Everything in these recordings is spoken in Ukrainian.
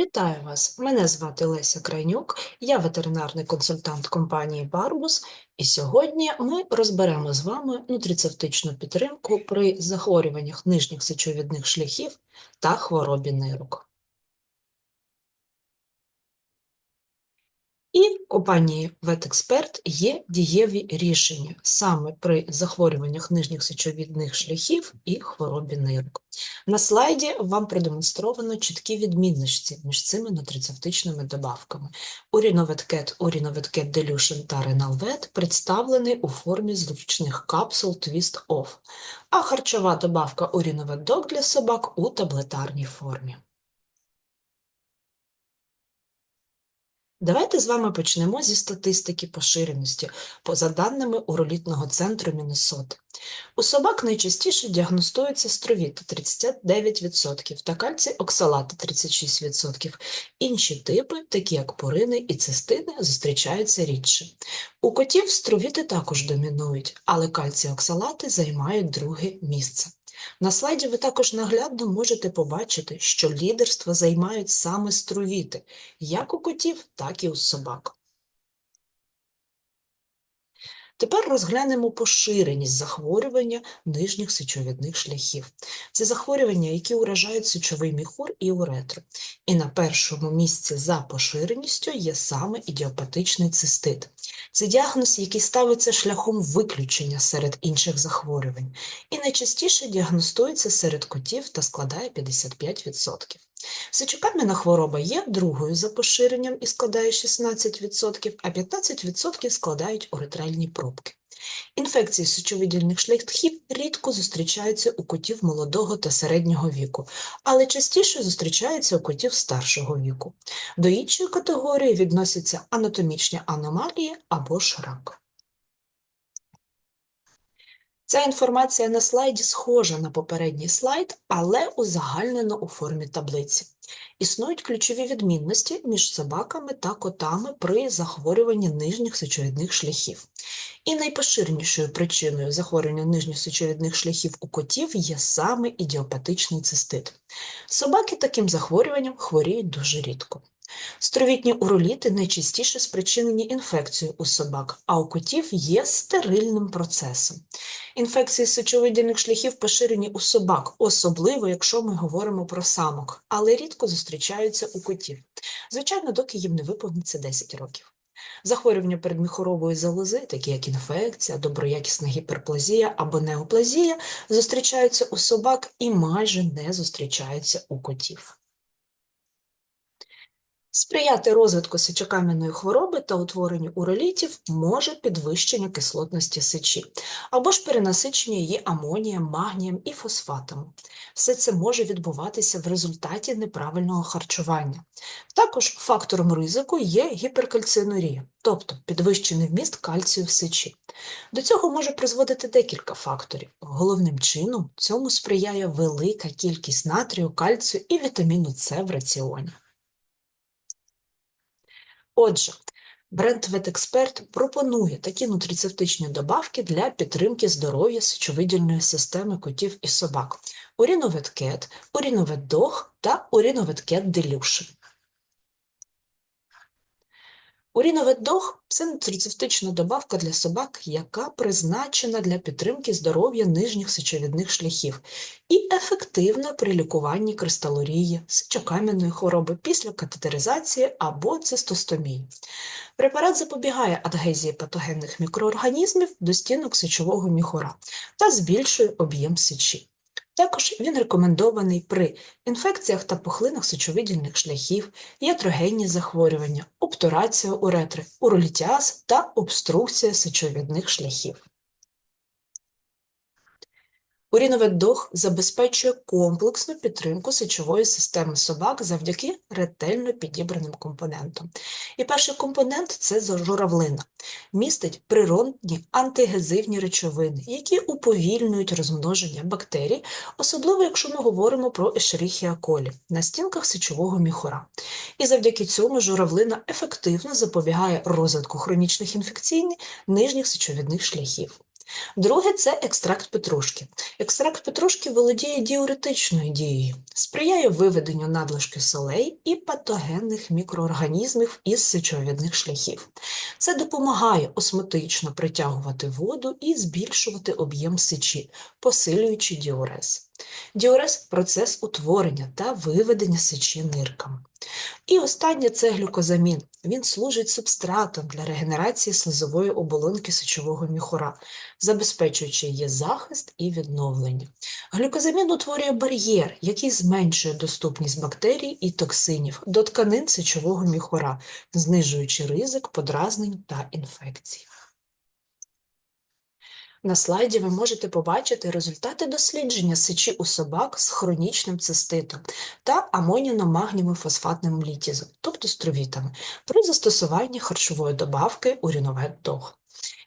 Вітаю вас! Мене звати Леся Крайнюк, я ветеринарний консультант компанії Барбус, і сьогодні ми розберемо з вами нутрицептичну підтримку при захворюваннях нижніх сечовідних шляхів та хворобі нирок. І в компанії Ветексперт є дієві рішення саме при захворюваннях нижніх сечовідних шляхів і хворобі нирок. На слайді вам продемонстровано чіткі відмінності між цими нутрицептичними добавками. Уріноветкет, Уріноветкет Delusion та Реналвет представлені у формі зручних капсул Twist Off, а харчова добавка Уріновет Dog для собак у таблетарній формі. Давайте з вами почнемо зі статистики поширеності, поза даними уролітного центру Міннесоти. У собак найчастіше діагностується стровіт 39% та кальцій оксалати 36%. Інші типи, такі як порини і цистини, зустрічаються рідше. У котів стровіти також домінують, але кальцій оксалати займають друге місце. На слайді ви також наглядно можете побачити, що лідерство займають саме струвіти, як у котів, так і у собак. Тепер розглянемо поширеність захворювання нижніх сечовідних шляхів. Це захворювання, які уражають сечовий міхур і уретру. І на першому місці за поширеністю є саме ідіопатичний цистит. Це діагноз, який ставиться шляхом виключення серед інших захворювань, і найчастіше діагностується серед котів та складає 55%. Сечокам'яна хвороба є другою за поширенням і складає 16%, а 15% складають уретральні пробки. Інфекції сечовидільних шляхів рідко зустрічаються у котів молодого та середнього віку, але частіше зустрічаються у котів старшого віку. До іншої категорії відносяться анатомічні аномалії або ж рак. Ця інформація на слайді схожа на попередній слайд, але узагальнена у формі таблиці. Існують ключові відмінності між собаками та котами при захворюванні нижніх сечовідних шляхів. І найпоширенішою причиною захворювання нижніх сечовідних шляхів у котів є саме ідіопатичний цистит. Собаки таким захворюванням хворіють дуже рідко. Стровітні уроліти найчастіше спричинені інфекцією у собак, а у котів є стерильним процесом. Інфекції сечовидільних шляхів поширені у собак, особливо якщо ми говоримо про самок, але рідко зустрічаються у котів. Звичайно, доки їм не виповниться 10 років. Захворювання передміхорової залози, такі як інфекція, доброякісна гіперплазія або неоплазія, зустрічаються у собак і майже не зустрічаються у котів. Сприяти розвитку сечокам'яної хвороби та утворенню уролітів може підвищення кислотності сечі, або ж перенасичення її амонієм, магнієм і фосфатами. Все це може відбуватися в результаті неправильного харчування. Також фактором ризику є гіперкальцинурія, тобто підвищений вміст кальцію в сечі. До цього може призводити декілька факторів. Головним чином цьому сприяє велика кількість натрію, кальцію і вітаміну С в раціоні. Отже, бренд Ветексперт пропонує такі нутрицептичні добавки для підтримки здоров'я сечовидільної системи котів і собак: Уріноветкет, Уріноветдог та Уріноветкет Делюшн. Уріновиддог – це нутрицептична добавка для собак, яка призначена для підтримки здоров'я нижніх сечовідних шляхів і ефективна при лікуванні кристалорії, сечокам'яної хвороби після катетеризації або цистостомії. Препарат запобігає адгезії патогенних мікроорганізмів до стінок сечового міхура та збільшує об'єм сечі. Також він рекомендований при інфекціях та пухлинах сечовидільних шляхів, ятрогенні захворювання, обтурація уретри, уролітіаз та обструкція сечовідних шляхів. Уріновиддог забезпечує комплексну підтримку сечової системи собак завдяки ретельно підібраним компонентам. І перший компонент це журавлина, містить природні антигезивні речовини, які уповільнюють розмноження бактерій, особливо якщо ми говоримо про coli на стінках сечового міхура. І завдяки цьому журавлина ефективно запобігає розвитку хронічних інфекційних нижніх сечовідних шляхів. Друге це екстракт петрушки. Екстракт петрушки володіє діуретичною дією, сприяє виведенню надлишки солей і патогенних мікроорганізмів із сечовідних шляхів. Це допомагає осмотично притягувати воду і збільшувати об'єм сечі, посилюючи діурез. Діурез процес утворення та виведення сечі нирками. І останнє це глюкозамін. Він служить субстратом для регенерації слизової оболонки сечового міхура, забезпечуючи її захист і відновлення. Глюкозамін утворює бар'єр, який зменшує доступність бактерій і токсинів до тканин сечового міхура, знижуючи ризик подразнень та інфекцій. На слайді ви можете побачити результати дослідження сечі у собак з хронічним циститом та амоніно-магнієвим фосфатним літізом, тобто стровітами, при застосуванні харчової добавки уріновет дог.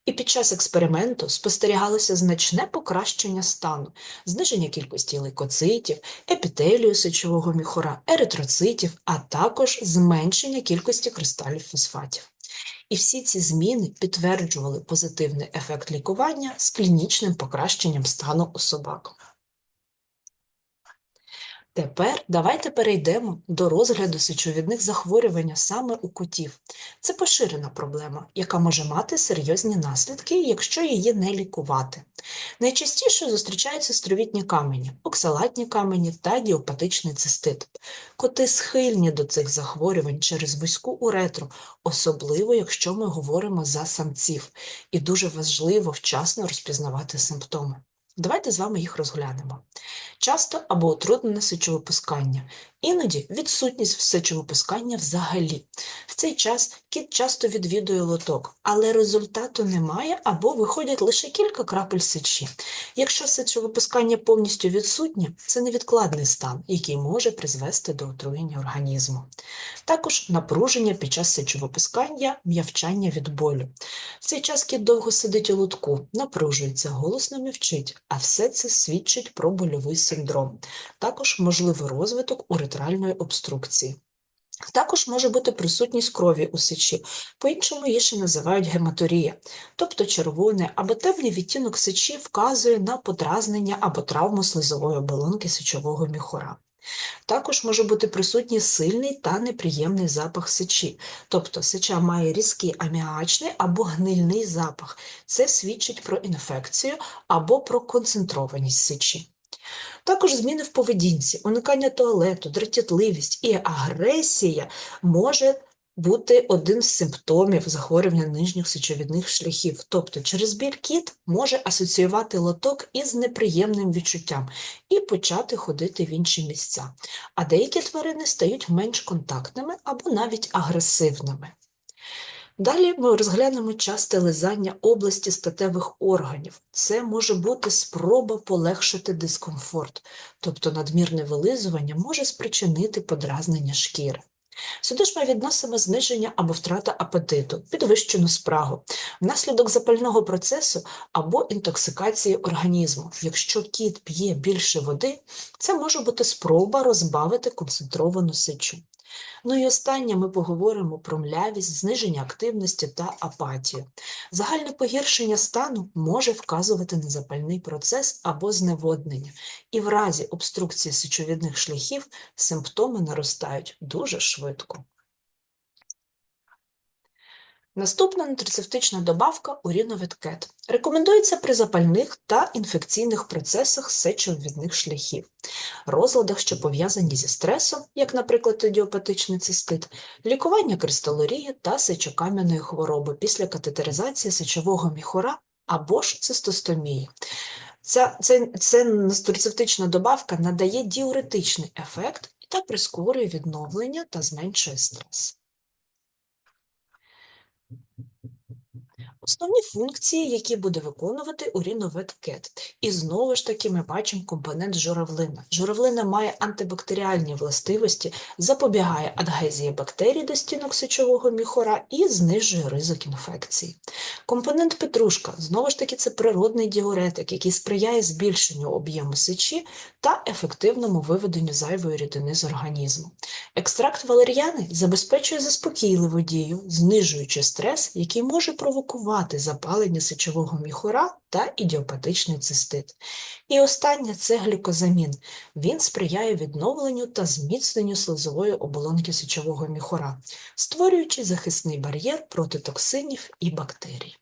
І під час експерименту спостерігалося значне покращення стану, зниження кількості лейкоцитів, епітелію сечового міхура, еритроцитів, а також зменшення кількості кристалів фосфатів. І всі ці зміни підтверджували позитивний ефект лікування з клінічним покращенням стану у собак. Тепер давайте перейдемо до розгляду сечовідних захворювань саме у котів. Це поширена проблема, яка може мати серйозні наслідки, якщо її не лікувати. Найчастіше зустрічаються стровітні камені, оксалатні камені та діопатичний цистит. Коти схильні до цих захворювань через вузьку уретру, особливо якщо ми говоримо за самців, і дуже важливо вчасно розпізнавати симптоми. Давайте з вами їх розглянемо. Часто або утруднене сечовипускання, іноді відсутність сечовипускання взагалі. В цей час кіт часто відвідує лоток, але результату немає або виходять лише кілька крапель сечі. Якщо сечовипускання повністю відсутнє, це невідкладний стан, який може призвести до отруєння організму. Також напруження під час сечовипускання, м'явчання від болю. В цей час кіт довго сидить у лотку, напружується, голосно мівчить, а все це свідчить про больовий синдром. Також можливий розвиток уретральної обструкції. Також може бути присутність крові у сечі, по-іншому її ще називають гематорія, тобто червоний або темний відтінок сечі вказує на подразнення або травму слизової оболонки сечового міхура. Також може бути присутній сильний та неприємний запах сечі, тобто сеча має різкий аміачний або гнильний запах. Це свідчить про інфекцію або про концентрованість сечі. Також зміни в поведінці, уникання туалету, дратітливість і агресія може бути один з симптомів захворювання нижніх сечовідних шляхів. Тобто через біль кіт може асоціювати лоток із неприємним відчуттям і почати ходити в інші місця. А деякі тварини стають менш контактними або навіть агресивними. Далі ми розглянемо часте лизання області статевих органів. Це може бути спроба полегшити дискомфорт, тобто надмірне вилизування може спричинити подразнення шкіри. Сюди ж ми відносимо зниження або втрата апетиту, підвищену спрагу, внаслідок запального процесу або інтоксикації організму. Якщо кіт п'є більше води, це може бути спроба розбавити концентровану сечу. Ну і останнє ми поговоримо про млявість, зниження активності та апатію. Загальне погіршення стану може вказувати на запальний процес або зневоднення, і в разі обструкції сечовідних шляхів симптоми наростають дуже швидко. Наступна нутрицептична добавка уріновиткет. Рекомендується при запальних та інфекційних процесах сечовідних шляхів, розладах, що пов'язані зі стресом, як, наприклад, ідіопатичний цистит, лікування кристалорії та сечокам'яної хвороби після катетеризації сечового міхура або ж цистостомії. Ця, це, це нутрицептична добавка надає діуретичний ефект та прискорює відновлення та зменшує стрес. Основні функції, які буде виконувати уріновет кет. І знову ж таки ми бачимо компонент журавлина. Журавлина має антибактеріальні властивості, запобігає адгезії бактерій до стінок сечового міхора і знижує ризик інфекції. Компонент петрушка, знову ж таки, це природний діуретик, який сприяє збільшенню об'єму сечі та ефективному виведенню зайвої рідини з організму. Екстракт валер'яни забезпечує заспокійливу дію, знижуючи стрес, який може провокувати запалення сечового міхура та ідіопатичний цистит. І останнє це глюкозамін. Він сприяє відновленню та зміцненню слизової оболонки сечового міхура, створюючи захисний бар'єр проти токсинів і бактерій.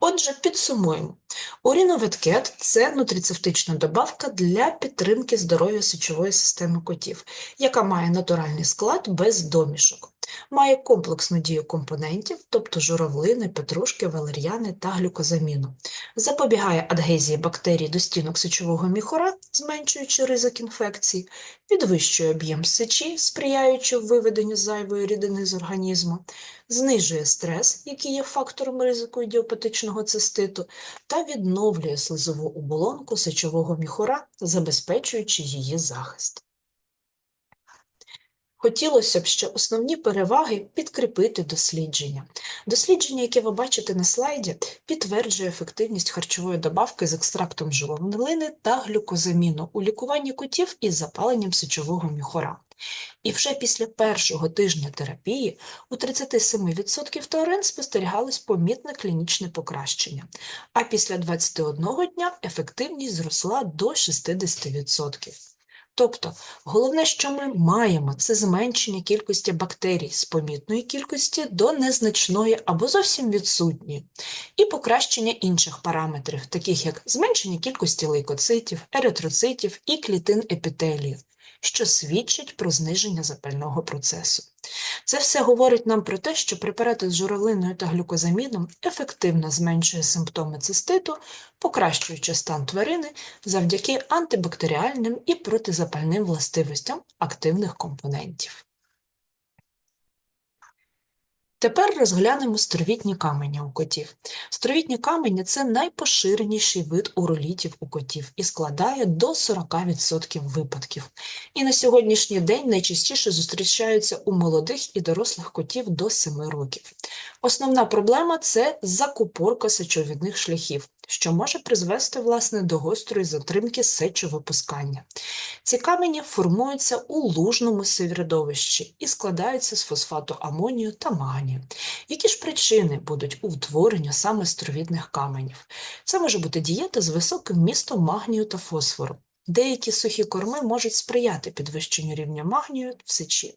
Отже, підсумуємо. Уріноветкет – це нутрицептична добавка для підтримки здоров'я сечової системи котів, яка має натуральний склад без домішок, має комплексну дію компонентів, тобто журавлини, петрушки, валер'яни та глюкозаміну, запобігає адгезії бактерій до стінок сечового міхура, зменшуючи ризик інфекцій, підвищує об'єм сечі, сприяючи виведенню зайвої рідини з організму, знижує стрес, який є фактором ризику ідіопатичного циститу, та відновлює слизову оболонку сечового міхура, забезпечуючи її захист. Хотілося б ще основні переваги підкріпити дослідження. Дослідження, яке ви бачите на слайді, підтверджує ефективність харчової добавки з екстрактом журавлини та глюкозаміну у лікуванні котів із запаленням сечового міхора. І вже після першого тижня терапії у 37% тварин спостерігалось помітне клінічне покращення, а після 21 дня ефективність зросла до 60%. Тобто, головне, що ми маємо, це зменшення кількості бактерій з помітної кількості до незначної або зовсім відсутньої, і покращення інших параметрів, таких як зменшення кількості лейкоцитів, еритроцитів і клітин епітелію що свідчить про зниження запального процесу. Це все говорить нам про те, що препарати з журавлиною та глюкозаміном ефективно зменшує симптоми циститу, покращуючи стан тварини завдяки антибактеріальним і протизапальним властивостям активних компонентів. Тепер розглянемо стровітні камені у котів. Стровітні камені це найпоширеніший вид уролітів у котів і складає до 40% випадків. І на сьогоднішній день найчастіше зустрічаються у молодих і дорослих котів до 7 років. Основна проблема це закупорка сечовідних шляхів, що може призвести власне, до гострої затримки сечовипускання. Ці камені формуються у лужному середовищі і складаються з фосфату амонію та магнію. Які ж причини будуть у утворенню саме стровідних каменів? Це може бути дієта з високим містом магнію та фосфору. Деякі сухі корми можуть сприяти підвищенню рівня магнію в сечі.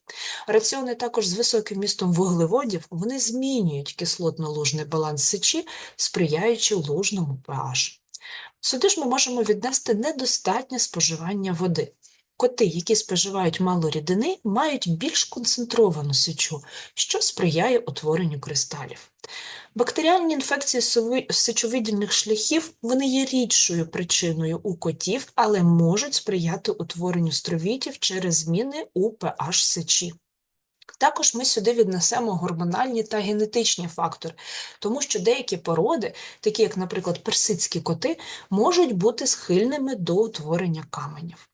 Раціони також з високим містом вуглеводів вони змінюють кислотно-лужний баланс сечі, сприяючи лужному pH. Сюди ж ми можемо віднести недостатнє споживання води. Коти, які споживають мало рідини, мають більш концентровану сечу, що сприяє утворенню кристалів. Бактеріальні інфекції сечовидільних шляхів вони є рідшою причиною у котів, але можуть сприяти утворенню стровітів через зміни у pH сечі. Також ми сюди віднесемо гормональні та генетичні фактори, тому що деякі породи, такі як, наприклад, персидські коти, можуть бути схильними до утворення каменів.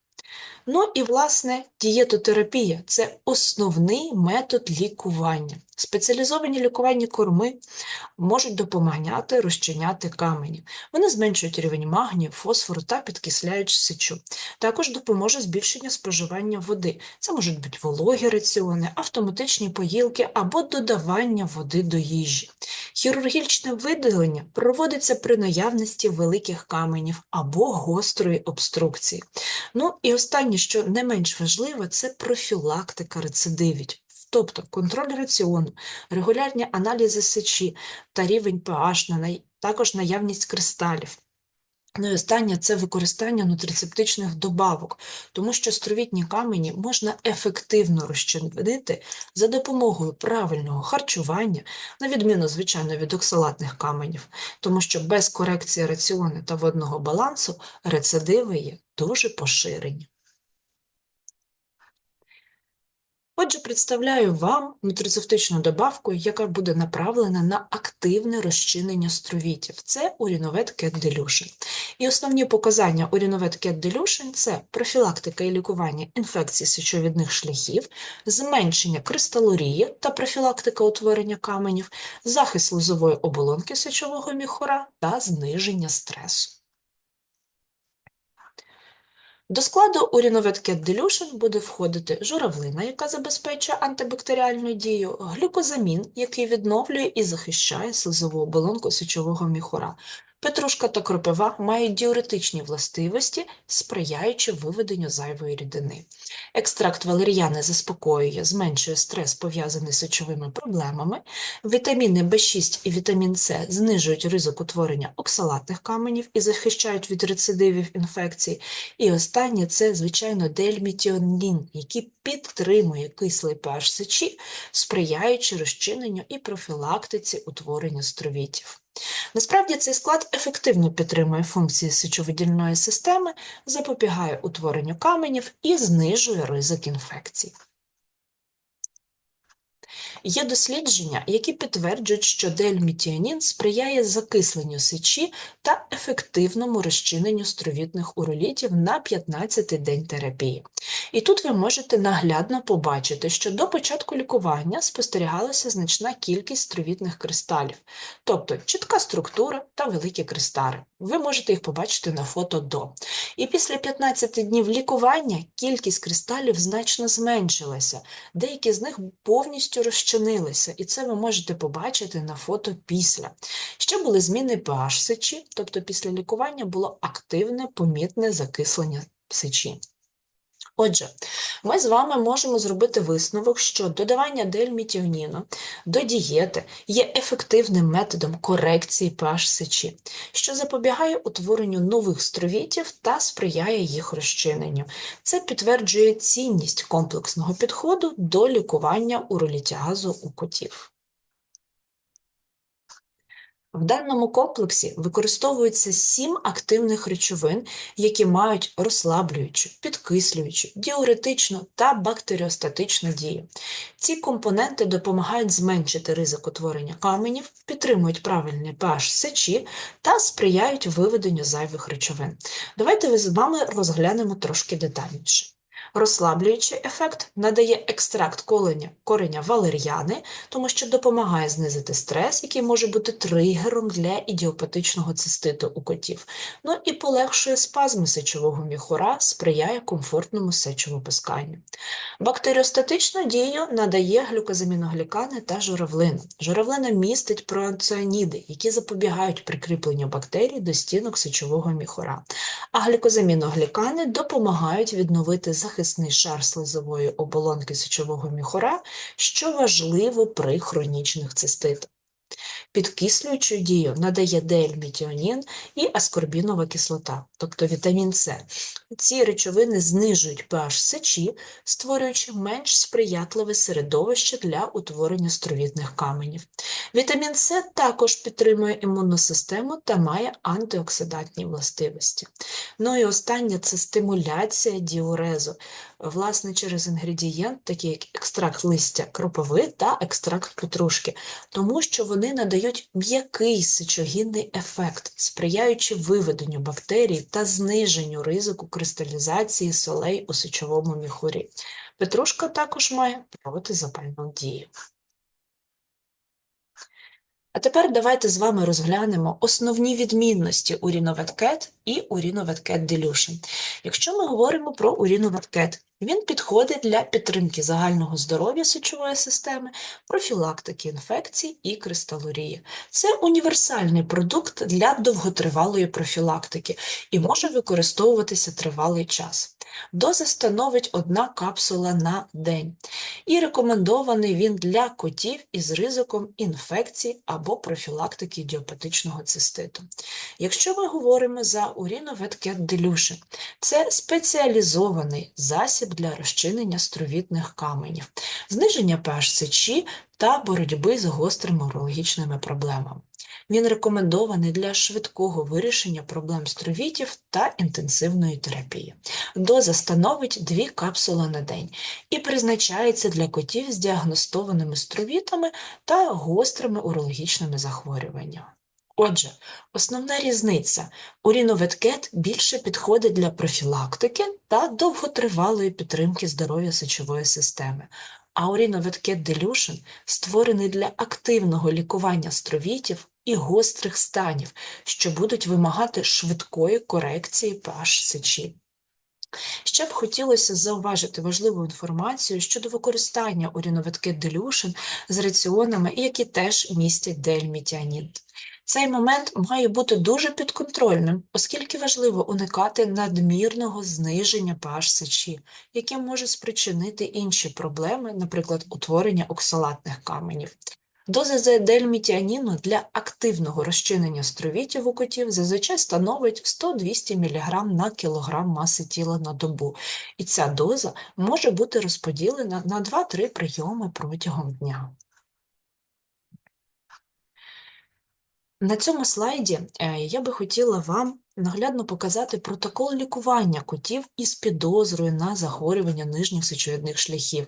Ну і, власне, дієтотерапія це основний метод лікування. Спеціалізовані лікувальні корми можуть допомагати розчиняти камені. Вони зменшують рівень магнію, фосфору та підкисляють сечу. Також допоможе збільшення споживання води. Це можуть бути вологі раціони, автоматичні поїлки або додавання води до їжі. Хірургічне видалення проводиться при наявності великих каменів або гострої обструкції. Ну і останнє, що не менш важливо, це профілактика рецидивів. Тобто контроль раціону, регулярні аналізи сечі та рівень pH, також наявність кристалів. Ну і останнє це використання нутрицептичних добавок, тому що стровітні камені можна ефективно розчинити за допомогою правильного харчування, на відміну, звичайно, від оксалатних каменів, тому що без корекції раціону та водного балансу рецидиви є дуже поширені. Отже, представляю вам нутрицептичну добавку, яка буде направлена на активне розчинення стровітів. Це Urinovet Cat Dilution. І основні показання Urinovet Cat Dilution – це профілактика і лікування інфекцій сечовідних шляхів, зменшення кристалурії та профілактика утворення каменів, захист лозової оболонки сечового міхура та зниження стресу. До складу Urinovet Dilution буде входити журавлина, яка забезпечує антибактеріальну дію, глюкозамін, який відновлює і захищає слизову оболонку сечового міхура. Петрушка та кропива мають діуретичні властивості, сприяючи виведенню зайвої рідини. Екстракт валер'яни заспокоює, зменшує стрес, пов'язаний з сечовими проблемами. Вітаміни В6 і вітамін С знижують ризик утворення оксалатних каменів і захищають від рецидивів інфекцій. І останнє це, звичайно, дельмітіонін, який підтримує кислий pH сечі, сприяючи розчиненню і профілактиці утворення стровітів. Насправді цей склад ефективно підтримує функції сечовидільної системи, запобігає утворенню каменів і знижує ризик інфекцій. Є дослідження, які підтверджують, що дельмітіанін сприяє закисленню сечі та ефективному розчиненню стровітних уролітів на 15-й день терапії. І тут ви можете наглядно побачити, що до початку лікування спостерігалася значна кількість стровітних кристалів, тобто чітка структура та великі кристали. Ви можете їх побачити на фото до. І після 15 днів лікування кількість кристалів значно зменшилася, деякі з них повністю розчинилися, і це ви можете побачити на фото після. Ще були зміни pH сечі, тобто після лікування було активне помітне закислення сечі. Отже, ми з вами можемо зробити висновок, що додавання дельмітіоніну до дієти є ефективним методом корекції pH сечі, що запобігає утворенню нових стровітів та сприяє їх розчиненню. Це підтверджує цінність комплексного підходу до лікування уролітіазу у котів. В даному комплексі використовується сім активних речовин, які мають розслаблюючу, підкислюючу, діуретичну та бактеріостатичну дію. Ці компоненти допомагають зменшити ризик утворення каменів, підтримують правильний pH сечі та сприяють виведенню зайвих речовин. Давайте з вами розглянемо трошки детальніше. Розслаблюючий ефект надає екстракт коленя, кореня валер'яни, тому що допомагає знизити стрес, який може бути тригером для ідіопатичного циститу у котів. Ну і полегшує спазми сечового міхура, сприяє комфортному сечовопусканню. Бактеріостатичну дію надає глюкозаміноглікани та журавлина. Журавлина містить проанціаніди, які запобігають прикріпленню бактерій до стінок сечового міхура, а глюкозаміноглікани допомагають відновити захист захисний шар слизової оболонки сечового міхора, що важливо при хронічних циститах. Підкислюючу дію надає дельмітіонін і аскорбінова кислота, тобто вітамін С. Ці речовини знижують pH сечі, створюючи менш сприятливе середовище для утворення стровітних каменів. Вітамін С також підтримує імунну систему та має антиоксидантні властивості. Ну і останнє це стимуляція діурезу, власне, через інгредієнт, такий як екстракт листя кропови та екстракт петрушки, тому що вони надають м'який сечогінний ефект, сприяючи виведенню бактерій та зниженню ризику кристалізації солей у сечовому міхурі. Петрушка також має протизапальну дію. А тепер давайте з вами розглянемо основні відмінності у уріноветкет і уріноветкет Dilution. Якщо ми говоримо про уріноветкет, він підходить для підтримки загального здоров'я сечової системи, профілактики інфекцій і кристалурії. Це універсальний продукт для довготривалої профілактики і може використовуватися тривалий час. Доза становить одна капсула на день. І рекомендований він для котів із ризиком інфекцій або профілактики ідіопатичного циститу. Якщо ми говоримо за уріноветкет Dilution, це спеціалізований засіб для розчинення стровітних каменів, зниження pH сечі та боротьби з гострими урологічними проблемами. Він рекомендований для швидкого вирішення проблем стровітів та інтенсивної терапії. Доза становить 2 капсули на день і призначається для котів з діагностованими стровітами та гострими урологічними захворюваннями. Отже, основна різниця уріноветкет більше підходить для профілактики та довготривалої підтримки здоров'я сечової системи, а уріноветкет Dilution створений для активного лікування стровітів і гострих станів, що будуть вимагати швидкої корекції pH сечі. Ще б хотілося зауважити важливу інформацію щодо використання уріновитки делюшен з раціонами, які теж містять дельмітіанін. Цей момент має бути дуже підконтрольним, оскільки важливо уникати надмірного зниження pH сечі, яке може спричинити інші проблеми, наприклад, утворення оксалатних каменів. Доза дельмітіаніну для активного розчинення стровітів у котів зазвичай становить 100-200 мг на кілограм маси тіла на добу, і ця доза може бути розподілена на 2-3 прийоми протягом дня. На цьому слайді е, я би хотіла вам наглядно показати протокол лікування котів із підозрою на захворювання нижніх сечовидних шляхів.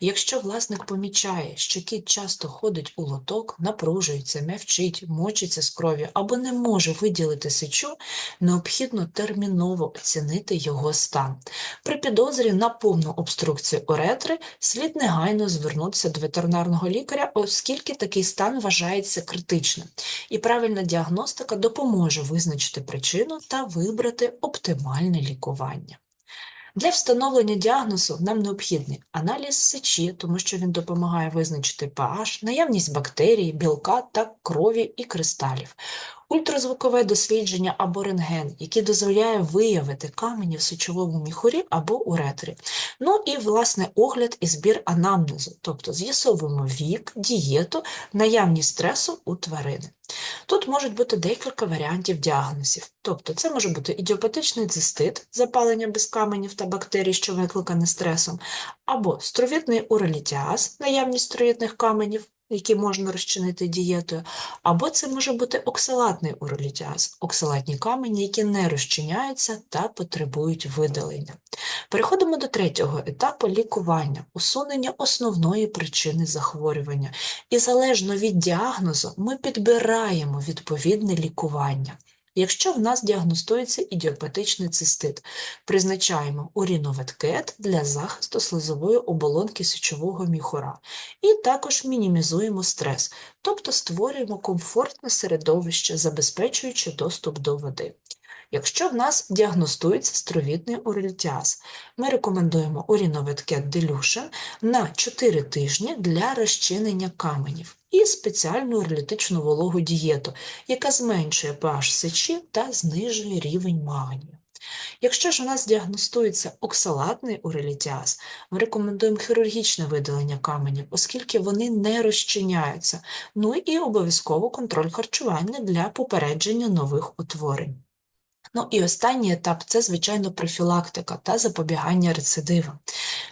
Якщо власник помічає, що кіт часто ходить у лоток, напружується, м'явчить, мочиться з крові або не може виділити сечу, необхідно терміново оцінити його стан. При підозрі на повну обструкцію уретри слід негайно звернутися до ветеринарного лікаря, оскільки такий стан вважається критичним, і правильна діагностика допоможе визначити причину та вибрати оптимальне лікування. Для встановлення діагнозу нам необхідний аналіз сечі, тому що він допомагає визначити pH, наявність бактерій, білка та крові і кристалів, ультразвукове дослідження або рентген, який дозволяє виявити камені в сечовому міхурі або уретрі. Ну і, власне, огляд і збір анамнезу, тобто з'ясовуємо вік, дієту, наявність стресу у тварини. Тут можуть бути декілька варіантів діагнозів. Тобто це може бути ідіопатичний цистит, запалення без каменів та бактерій, що викликане стресом, або стровітний уролітіаз, наявність стровітних каменів, які можна розчинити дієтою, або це може бути оксалатний уролітіаз, оксалатні камені, які не розчиняються та потребують видалення. Переходимо до третього етапу лікування, усунення основної причини захворювання. І залежно від діагнозу ми підбираємо відповідне лікування. Якщо в нас діагностується ідіопатичний цистит, призначаємо уріноветкет для захисту слизової оболонки січового міхура і також мінімізуємо стрес, тобто створюємо комфортне середовище, забезпечуючи доступ до води. Якщо в нас діагностується стровітний урильтяз, ми рекомендуємо уріновиткет делюшен на 4 тижні для розчинення каменів і спеціальну уролітичну вологу дієту, яка зменшує pH сечі та знижує рівень магнію. Якщо ж у нас діагностується оксалатний урелітіаз, ми рекомендуємо хірургічне видалення каменів, оскільки вони не розчиняються, ну і обов'язково контроль харчування для попередження нових утворень. Ну і останній етап це, звичайно, профілактика та запобігання рецидивам.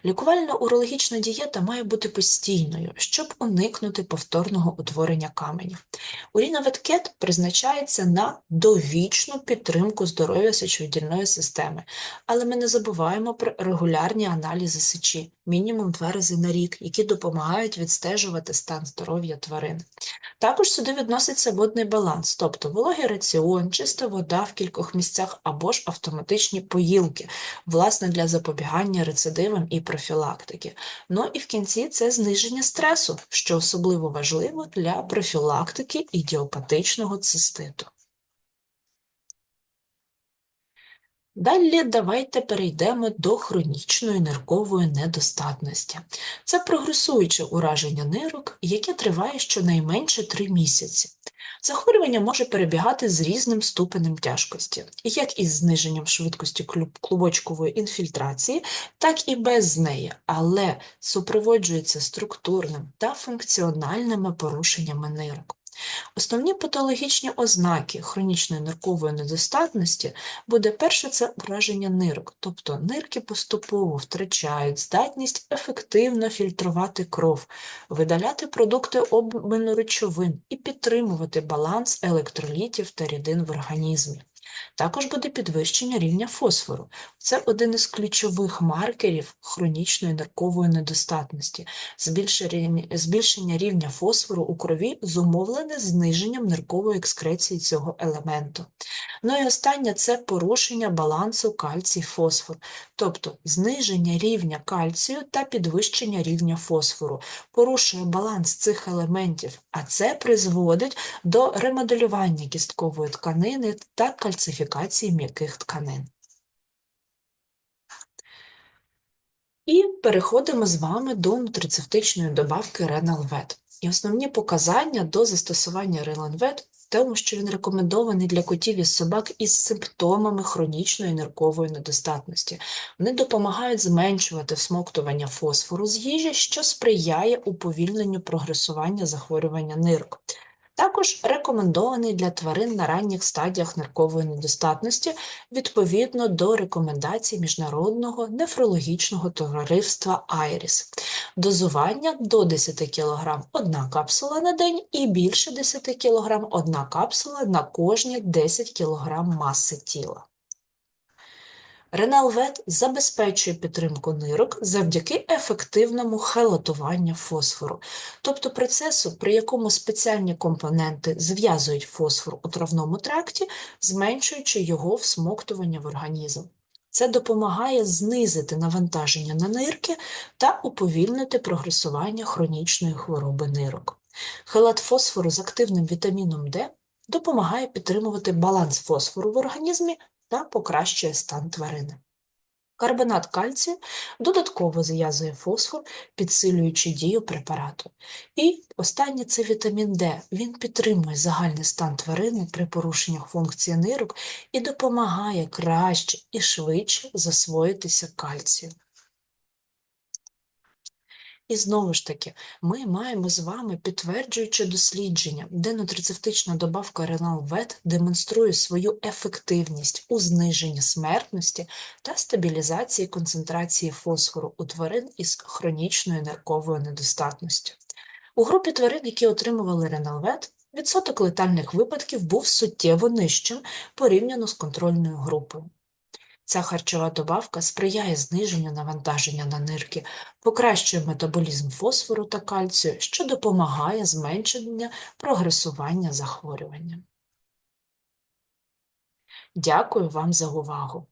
Лікувальна урологічна дієта має бути постійною, щоб уникнути повторного утворення каменів. Уріноветкет призначається на довічну підтримку здоров'я сечовидільної системи, але ми не забуваємо про регулярні аналізи сечі, мінімум два рази на рік, які допомагають відстежувати стан здоров'я тварин. Також сюди відноситься водний баланс, тобто вологий раціон, чиста вода в кількох місцях або ж автоматичні поїлки, власне, для запобігання рецидивам і профілактики. Ну і в кінці це зниження стресу, що особливо важливо для профілактики ідіопатичного циститу. Далі давайте перейдемо до хронічної ниркової недостатності. Це прогресуюче ураження нирок, яке триває щонайменше 3 місяці. Захворювання може перебігати з різним ступенем тяжкості, як із зниженням швидкості клубочкової інфільтрації, так і без неї, але супроводжується структурним та функціональними порушеннями нирок. Основні патологічні ознаки хронічної ниркової недостатності буде перше це враження нирок, тобто нирки поступово втрачають здатність ефективно фільтрувати кров, видаляти продукти обміну речовин і підтримувати баланс електролітів та рідин в організмі. Також буде підвищення рівня фосфору. Це один із ключових маркерів хронічної ниркової недостатності. Збільшення рівня фосфору у крові зумовлене зниженням ниркової екскреції цього елементу. Ну і останнє це порушення балансу кальцій-фосфор, тобто зниження рівня кальцію та підвищення рівня фосфору, порушує баланс цих елементів, а це призводить до ремоделювання кісткової тканини та кальцифікації м'яких тканин. І переходимо з вами до нутрицептичної добавки Реналвет. І основні показання до застосування Реналвет в тому, що він рекомендований для котів і собак із симптомами хронічної ниркової недостатності. Вони допомагають зменшувати всмоктування фосфору з їжі, що сприяє уповільненню прогресування захворювання нирок. Також рекомендований для тварин на ранніх стадіях ниркової недостатності відповідно до рекомендацій Міжнародного нефрологічного товариства Айріс. Дозування до 10 кг одна капсула на день і більше 10 кг одна капсула на кожні 10 кг маси тіла. Реналвет забезпечує підтримку нирок завдяки ефективному хелатуванню фосфору, тобто процесу, при якому спеціальні компоненти зв'язують фосфор у травному тракті, зменшуючи його всмоктування в організм. Це допомагає знизити навантаження на нирки та уповільнити прогресування хронічної хвороби нирок. Хелат фосфору з активним вітаміном D допомагає підтримувати баланс фосфору в організмі та покращує стан тварини. Карбонат кальцію додатково зв'язує фосфор, підсилюючи дію препарату. І останнє це вітамін Д. Він підтримує загальний стан тварини при порушеннях функції нирок і допомагає краще і швидше засвоїтися кальцію. І знову ж таки, ми маємо з вами підтверджуюче дослідження, де нутрицептична добавка Vet демонструє свою ефективність у зниженні смертності та стабілізації концентрації фосфору у тварин із хронічною нирковою недостатністю. У групі тварин, які отримували Vet, відсоток летальних випадків був суттєво нижчим порівняно з контрольною групою. Ця харчова добавка сприяє зниженню навантаження на нирки, покращує метаболізм фосфору та кальцію, що допомагає зменшення прогресування захворювання. Дякую вам за увагу!